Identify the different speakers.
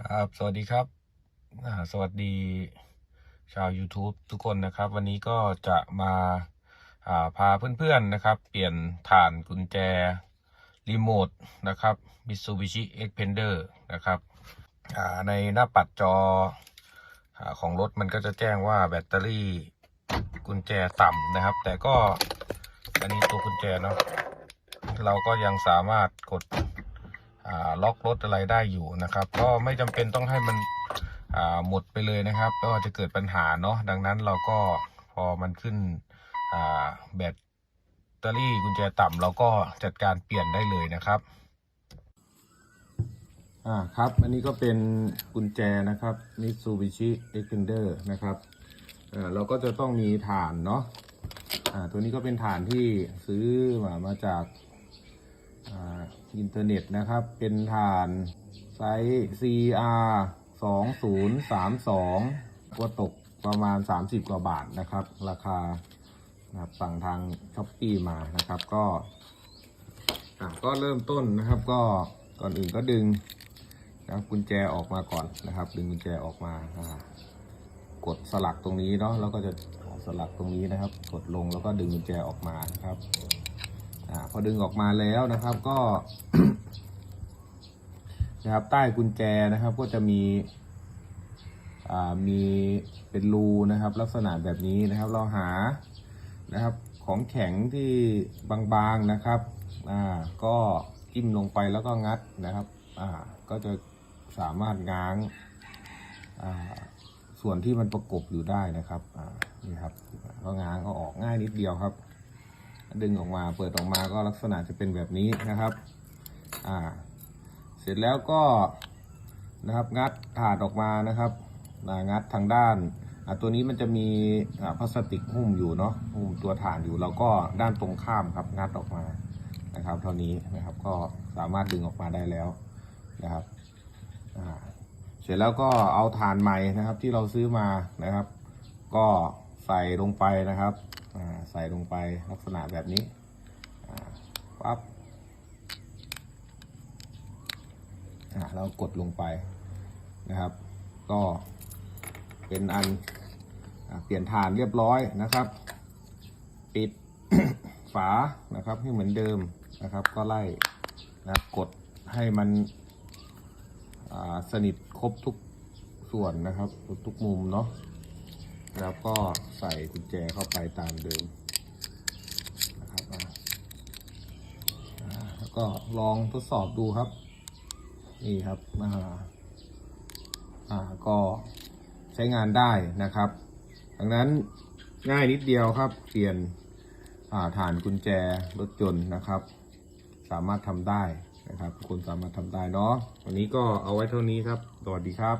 Speaker 1: ครับ สวัสดีครับอ่าสวัสดีชาว YouTube ทุกคนนะครับ วันนี้ก็จะมาาพาเพื่อนๆนะครับ เปลี่ยนฐานกุญแจ รีโมทนะครับ Mitsubishi Xpander นะครับในหน้าปัดจออของรถมันก็จะแจ้งว่าแบตเตอรี่กุญแจต่ำนะครับ แต่ก็อันนี้ตัวกุญแจเนาะเราก็ยังสามารถกด ล็อกรถอะไรได้อยู่นะครับ ก็ไม่จำเป็นต้องให้มันหมดไปเลยนะครับก็จะเกิดปัญหาเนาะดังนั้นเราก็พอมันขึ้นแบตเตอรี่กุญแจต่ำเราก็จัดการเปลี่ยนได้เลยนะครับอ่าครับ อันนี้ก็เป็นกุญแจนะครับ Mitsubishi Xpander นะครับเอ่อเราก็จะต้องมีฐานเนาะอ่าตัวนี้ก็เป็นฐานที่ซื้อมามาจาก อินเทอร์เน็ตนะครับ เป็นฐานไซส์ CR 2032ก็ตกประมาณ 30 กว่าบาทนะครับ ราคานะครับสั่งทางช้อปปีมานะครับก็อะก็เริ่มต้นนะครับก็ก่อนอื่นก็ดึงนะครับกุญแจออกมาก่อนนะครับ ดึงกุญแจออกมาอ่ากดสลักตรงนี้เนาะแล้วก็จะสลักตรงนี้นะครับ กดลงแล้วก็ดึงกุญแจออกมานะครับ อาพอดึงออกมาแล้วนะครับก็นะครับใต้กุญแจนะครับก็จะมีอ่ามีเป็นรูนะครับ ลักษณะแบบนี้นะครับ เราหานะครับของแข็งที่บางๆนะครับอ่าก็จิ้มลงไปแล้วก็งัดนะครับอ่าก็จะสามารถง้างอ่าส่วนที่มันประกบอยู่ได้นะครับอ่านี่ครับก็ง้างก็ออกง่ายนิดเดียวครับ ดึงออกมา เปิดออกมาก็ลักษณะจะเป็นแบบนี้นะครับ อ่า เสร็จแล้วก็นะครับงัดถาดออกมานะครับงัดทางด้านตัวนี้มันจะมีพลาสติกหุ้มอยู่เนาะหุ้มตัวฐานอยู่เราก็ด้านตรงข้ามครับงัดออกมานะครับ เท่านี้นะครับก็สามารถดึงออกมาได้แล้วนะครับเสร็จแล้วก็เอาฐานใหม่นะครับที่เราซื้อมานะครับ ก็ใส่ลงไปนะครับ ใส่ลงไปลักษณะแบบนี้ปั๊บอ่ากดลงไปนะครับ ก็เป็นอันเปลี่ยนฐานเรียบร้อยนะครับ ปิดฝานะครับให้เหมือนเดิมนะครับ ก็ไล่นะกดให้มันสนิทครบทุกส่วนนะครับ ทุกมุมเนาะ แล้วก็ใส่กุญแจเข้าไปตามเดิมนะครับแล้วก็ลองทดสอบดูครับ นี่ครับอ่าอ่าก็ใช้งานได้นะครับ ดังนั้นง่ายนิดเดียวครับ เปลี่ยนาฐานกุญแจรถยนต์นะครับ สามารถทำได้นะครับทุกคนสามารถทำได้เนาะวันนี้ก็เอาไว้เท่านี้ครับ สวัสดีครับ